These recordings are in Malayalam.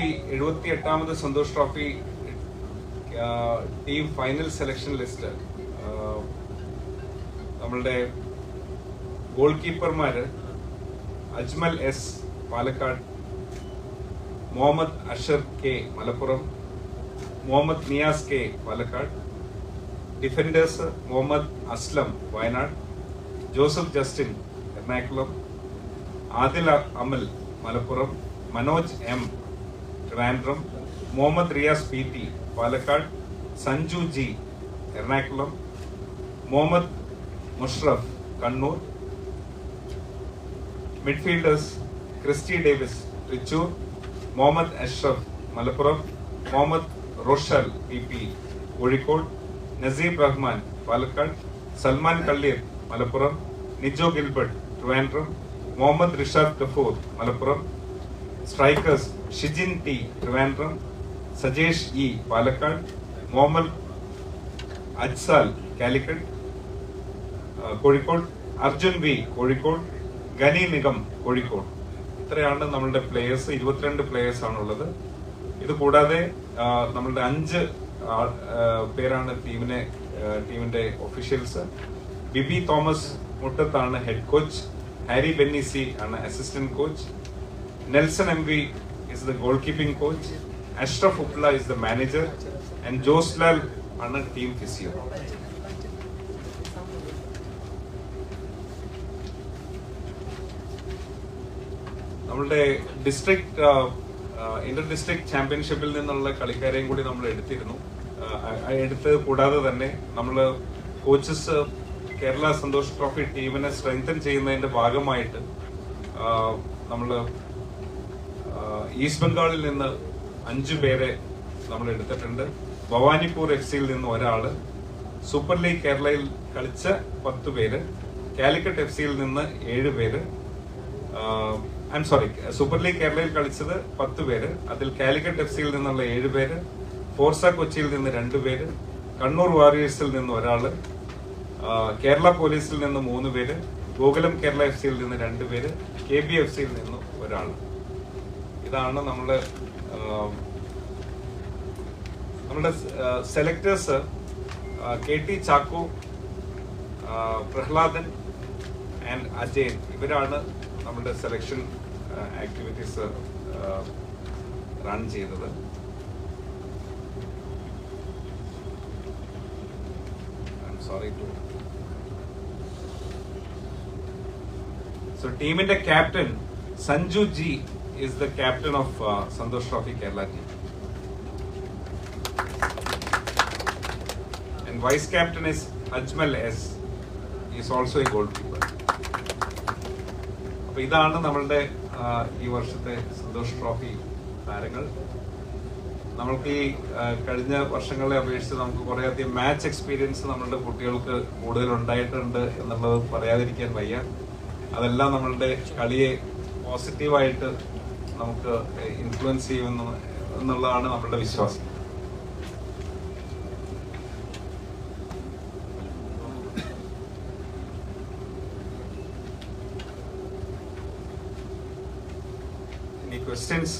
ട്രോഫി എഴുപത്തി എട്ടാമത് Santosh trophy team final selection list. നമ്മളുടെ goal കീപ്പർമാര് Ajmal S Palakkad Muhammad Ashar K Malappuram Muhammad Niyas K Palakkad defenders Muhammad Aslam Wayanad Joseph Justin Ernakulam Adil Amal Malappuram Manoj M Trivandrum Muhammad Riyas P T Palakkad Sanju G Ernakulam Muhammad Mushraf Kannur midfielders Christy Davis Trichur Muhammad Ashraf Malappuram Muhammad Roshal P P Kozhikode Naseeb Rahman Palakkad Salman Kalleer Malappuram Nijo Gilbert Trivandrum Muhammad Rishad Gafoor Malappuram strikers Shijin T Trivandrum Sajesh E Palakkad Momal Ajsal Calicut Kozhikode Arjun V Kozhikode Gani Nigam Kozhikode. ഇത്രയാണ് നമ്മളുടെ പ്ലേയേഴ്സ് ഇരുപത്തിരണ്ട് പ്ലേയേഴ്സ് ആണുള്ളത്. ഇത് കൂടാതെ നമ്മളുടെ അഞ്ച് പേരാണ് ടീമിനെ ടീമിന്റെ ഒഫീഷ്യൽസ് ബിബി തോമസ് മുട്ടത്താണ് ഹെഡ് കോച്ച് ഹാരി ബെന്നിസി ആണ് assistant coach Nelson M V is the goal keeping coach Ashraf Upla is the manager and Joslal ആണ് ടീം ഫിസിയോ നമ്മളുടെ ഡിസ്ട്രിക്ട് ഇന്റർ ഡിസ്ട്രിക്ട് ചാമ്പ്യൻഷിപ്പിൽ നിന്നുള്ള കളിക്കാരെയും കൂടി നമ്മൾ എടുത്തിരുന്നു. ആ എടുത്ത് കൂടാതെ തന്നെ നമ്മൾ കോച്ചസ് കേരള സന്തോഷ് ട്രോഫി ടീമിനെ സ്ട്രെങ്തൻ ചെയ്യുന്നതിന്റെ ഭാഗമായിട്ട് നമ്മൾ ഈസ്റ്റ് ബംഗാളിൽ നിന്ന് അഞ്ചു പേരെ നമ്മൾ എടുത്തിട്ടുണ്ട്. ഭവാനിപ്പൂർ എഫ് സിയിൽ നിന്ന് ഒരാൾ സൂപ്പർ ലീഗ് കേരളയിൽ കളിച്ച പത്ത് പേര്. കാലിക്കറ്റ് എഫ് സിയിൽ നിന്ന് ഏഴ് പേര്. I'm sorry super league കേരളയിൽ കളിച്ചത് പത്ത് പേര്. അതിൽ കാലിക്കറ്റ് എഫ് സിയിൽ നിന്നുള്ള ഏഴ് പേര്. ഫോർസ കൊച്ചിയിൽ നിന്ന് രണ്ട് പേര്. കണ്ണൂർ വാരിയേഴ്സിൽ നിന്ന് ഒരാൾ കേരള പോലീസിൽ നിന്ന് മൂന്ന് പേര്. ഗോകുലം കേരള എഫ് സിയിൽ നിന്ന് രണ്ട് പേര്. കെ ബി എഫ് സിയിൽ നിന്ന് ഒരാൾ ഇതാണ് നമ്മുടെ നമ്മുടെ selectors K T Chacko Prahladan and Ajayan. ഇവരാണ് നമ്മുടെ സെലക്ഷൻ ആക്ടിവിറ്റീസ് റൺ ചെയ്തത്. സോറി ടു സോ ടീമിന്റെ captain Sanju G is the captain of Santosh trophy Kerala team and vice captain is Ajmal S is also a goal keeper അപ്പോൾ ഇതാണ് നമ്മളുടെ ഈ വർഷത്തെ സന്തോഷ് ട്രോഫി താരങ്ങൾ. നമ്മൾക്ക് ഈ കഴിഞ്ഞ വർഷങ്ങളെ അപേക്ഷിച്ച് നമുക്ക് കുറേയധികം മാച്ച് എക്സ്പീരിയൻസ് നമ്മളുടെ കുട്ടികൾക്ക് കൂടുതൽ ഉണ്ടായിട്ടുണ്ട് എന്നുള്ളത് പറയാതിരിക്കാൻ വയ്യ. അതെല്ലാം നമ്മളുടെ കളിയെ പോസിറ്റീവായിട്ട് നമുക്ക് ഇൻഫ്ലുവൻസ് ചെയ്യുമെന്ന് എന്നുള്ളതാണ് നമ്മളുടെ വിശ്വാസം. Any questions?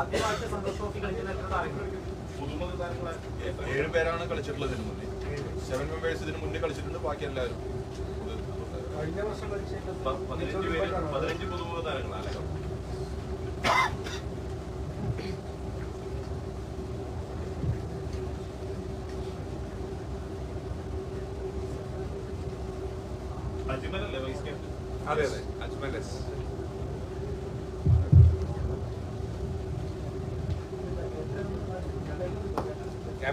ആദ്യമായിട്ട് സന്തോഷ് ട്രോഫി കളിക്കുന്ന എത്ര താരങ്ങൾ ഏഴ് പേരാണ് കളിച്ചിട്ടുള്ളത് ഇതിന് മുന്നേ സെവൻ മെമ്പേഴ്സ് ഇതിന് മുന്നേ കളിച്ചിട്ടുണ്ട്. ബാക്കി എല്ലാവരും. കഴിഞ്ഞ വർഷം പതിനഞ്ച് പേര് പതിനഞ്ച് പുതുമുഖ താരങ്ങളാണ് അജ്മലല്ലേ വൈസ് ക്യാപ്റ്റൻ അതെ അതെ. അജ്മൽ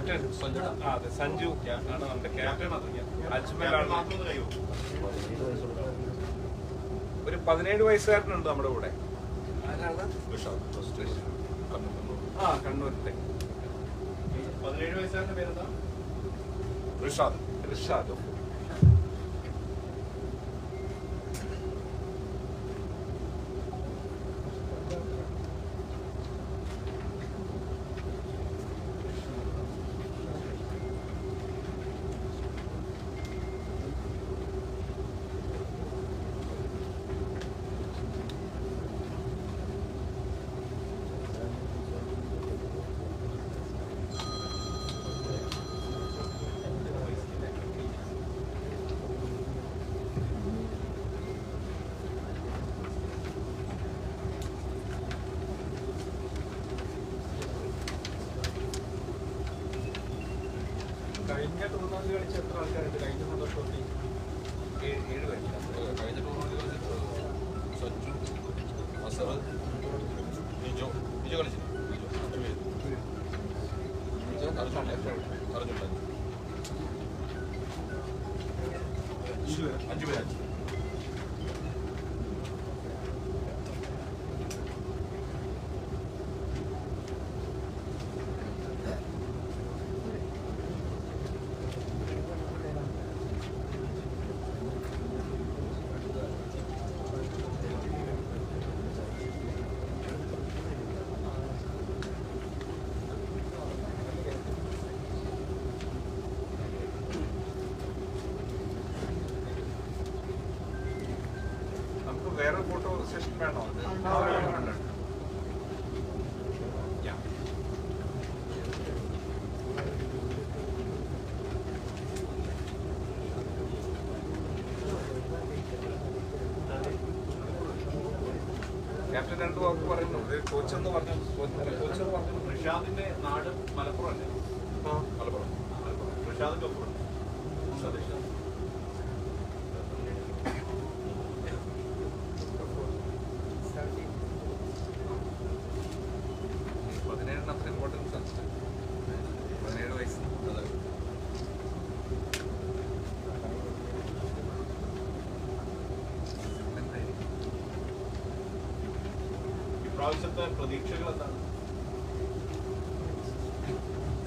ക്യാപ്റ്റൻ അതെ സഞ്ജു ആണ് നമ്മുടെ ക്യാപ്റ്റൻ ഒരു പതിനേഴ് വയസ്സുകാരനുണ്ട് നമ്മുടെ കൂടെ. ആ കണ്ണൂരിന്റെ പതിനേഴ് വയസ്സുകാരന്റെ പേരെന്താ? ഋഷാദ് റിഷാദ് കളിച്ച. എത്ര ആൾക്കാരുണ്ട് കഴിഞ്ഞ സന്തോഷത്തിൽ ഏഴ് ഏഴ് പേര് കഴിഞ്ഞ ടൂർണമെന്റ് കളിച്ചിട്ട് സഞ്ജു അസർ ബിജോ ബിജോ കളിച്ചു. ബിജോ വേറെ ഫോട്ടോ സെഷൻ വേണോ. ക്യാപ്റ്റൻ രണ്ടു വാക്ക് പറയുന്നു. കോച്ച് എന്ന് പറഞ്ഞു കോച്ച് എന്ന് പറഞ്ഞു റിഷാദിന്റെ നാട് മലപ്പുറം അല്ലേ? മലപ്പുറം. മലപ്പുറം. റിഷാദിന്റെ ഒപ്പം സതീഷ്.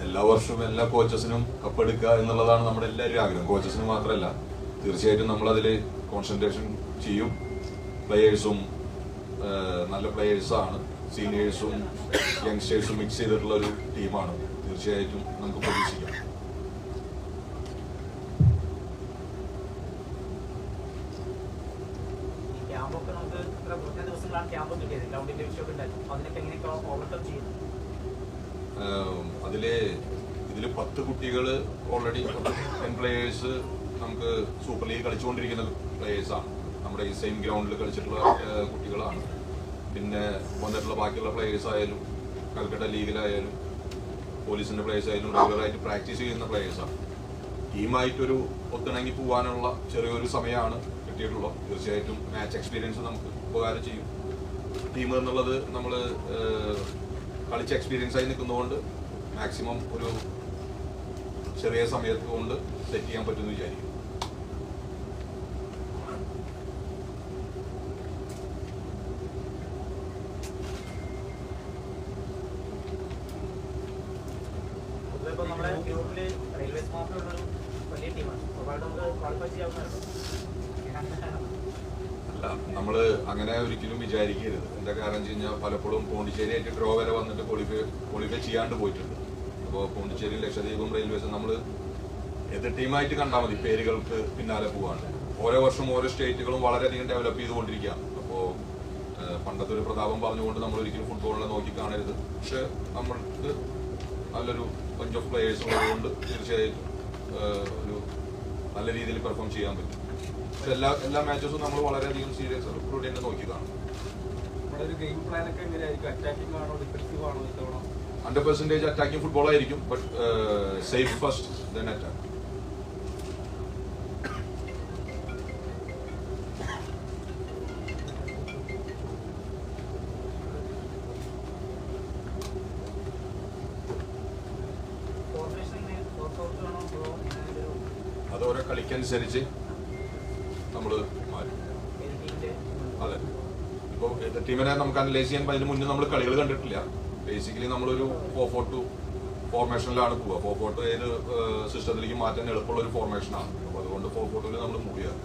എല്ലാ വർഷവും എല്ലാ കോച്ചസിനും കപ്പെടുക്കുക എന്നുള്ളതാണ് നമ്മുടെ എല്ലാവരും ആഗ്രഹം. കോച്ചസിന് മാത്രമല്ല തീർച്ചയായിട്ടും നമ്മൾ അതിൽ കോൺസെൻട്രേഷൻ ചെയ്യും പ്ലെയേഴ്സും നല്ല പ്ലെയേഴ്സാണ് സീനിയേഴ്സും യങ്സ്റ്റേഴ്സും മിക്സ് ചെയ്തിട്ടുള്ള ഒരു ടീമാണ് തീർച്ചയായിട്ടും നമുക്ക് പ്രതീക്ഷിക്കാം ഈ ക്യാമ്പൊക്കെ നമുക്ക് ഇത്ര കുറഞ്ഞ ദിവസങ്ങളാണ് അതിൽ ഇതിൽ പത്ത് കുട്ടികൾ ഓൾറെഡി ടെൻ പ്ലേയേഴ്സ് നമുക്ക് സൂപ്പർ ലീഗ് കളിച്ചുകൊണ്ടിരിക്കുന്ന പ്ലേയേഴ്സാണ് നമ്മുടെ ഈ സെയിം ഗ്രൗണ്ടിൽ കളിച്ചിട്ടുള്ള കുട്ടികളാണ്. പിന്നെ വന്നിട്ടുള്ള ബാക്കിയുള്ള പ്ലേയേഴ്സ് ആയാലും കൽക്കട്ട ലീഗിലായാലും പോലീസിന്റെ പ്ലേയേഴ്സ് ആയാലും റെഗുലറായിട്ട് പ്രാക്ടീസ് ചെയ്യുന്ന പ്ലേയേഴ്സാണ് ടീമായിട്ടൊരു ഒത്തിണങ്ങി പോകാനുള്ള ചെറിയൊരു സമയമാണ് കിട്ടിയിട്ടുള്ളത്. തീർച്ചയായിട്ടും മാച്ച് എക്സ്പീരിയൻസ് നമുക്ക് ഉപകാരം ചെയ്യും. ടീം എന്നുള്ളത് നമ്മൾ കളിച്ച എക്സ്പീരിയൻസ് ആയി നിൽക്കുന്നതുകൊണ്ട് മാക്സിമം ഒരു ചെറിയ സമയത്ത് കൊണ്ട് സെറ്റ് ചെയ്യാൻ പറ്റുമെന്ന് വിചാരിക്കും നമ്മുടെ വലിയ ടീമാണ്. ഒരുപാട് നമുക്ക് ക്വാളിഫൈ ചെയ്യാവുന്നതാണ് അല്ല നമ്മൾ അങ്ങനെ ഒരിക്കലും വിചാരിക്കരുത്. എന്താ കാരണം വെച്ച് കഴിഞ്ഞാൽ പലപ്പോഴും പോണ്ടിച്ചേരി ആയിട്ട് ഡ്രോ വരെ വന്നിട്ട് ക്വാളിഫൈ ക്വാളിഫൈ ചെയ്യാണ്ട് പോയിട്ടുണ്ട്. അപ്പോൾ പോണ്ടിച്ചേരി ലക്ഷദ്വീപും റെയിൽവേസും നമ്മൾ എതിർ ടീമായിട്ട് കണ്ടാൽ മതി പേരുകൾക്ക് പിന്നാലെ പോവാണ്ട്. ഓരോ വർഷം ഓരോ സ്റ്റേറ്റുകളും വളരെയധികം ഡെവലപ്പ് ചെയ്തുകൊണ്ടിരിക്കുകയാണ് അപ്പോൾ പണ്ടത്തെ ഒരു പ്രതാപം പറഞ്ഞുകൊണ്ട് നമ്മൾ ഒരിക്കലും ഫുട്ബോളിനെ നോക്കി കാണരുത്. പക്ഷെ നമ്മൾക്ക് നല്ലൊരു ബഞ്ച് ഓഫ് പ്ലേയേഴ്സ് ഉള്ളതുകൊണ്ട് തീർച്ചയായിട്ടും ഏഹ്, ഒരു നല്ല രീതിയിൽ പെർഫോം ചെയ്യാൻ പറ്റും. എല്ലാ എല്ലാ മാച്ചസും നമ്മൾ വളരെയധികം സീരിയസ് പ്രൂഡന്റ് നോക്കി കാണും. ഒരു ഗെയിം പ്ലാൻ ഒക്കെ എങ്ങനെയായിരിക്കും? അറ്റാക്കിംഗ് ആണോ ഡിഫൻസീവ് ആണോ ഇത്തവണ? ഹൺഡ്രഡ് പെർസെന്റേജ് അറ്റാക്കിംഗ് ഫുട്ബോൾ ആയിരിക്കും but safe first then attack അത് ഓരോ കളിക്കനുസരിച്ച് നമ്മൾ അതെ. ഇപ്പോൾ ടീമിനെ നമുക്ക് അനലൈസ് ചെയ്യാൻ അതിന് മുന്നേ നമ്മൾ കളികൾ കണ്ടിട്ടില്ല. ബേസിക്കലി നമ്മളൊരു ഫോർ ഫോർ ടു ഫോർമേഷനിലാണ് പോവുക ഫോർ ഫോർ ടു ഏത് സിസ്റ്റത്തിലേക്ക് മാറ്റാൻ എളുപ്പമുള്ള ഒരു ഫോർമേഷനാണ് അപ്പോൾ അതുകൊണ്ട് ഫോർ ഫോർ നമ്മൾ മൂവ് ചെയ്യുക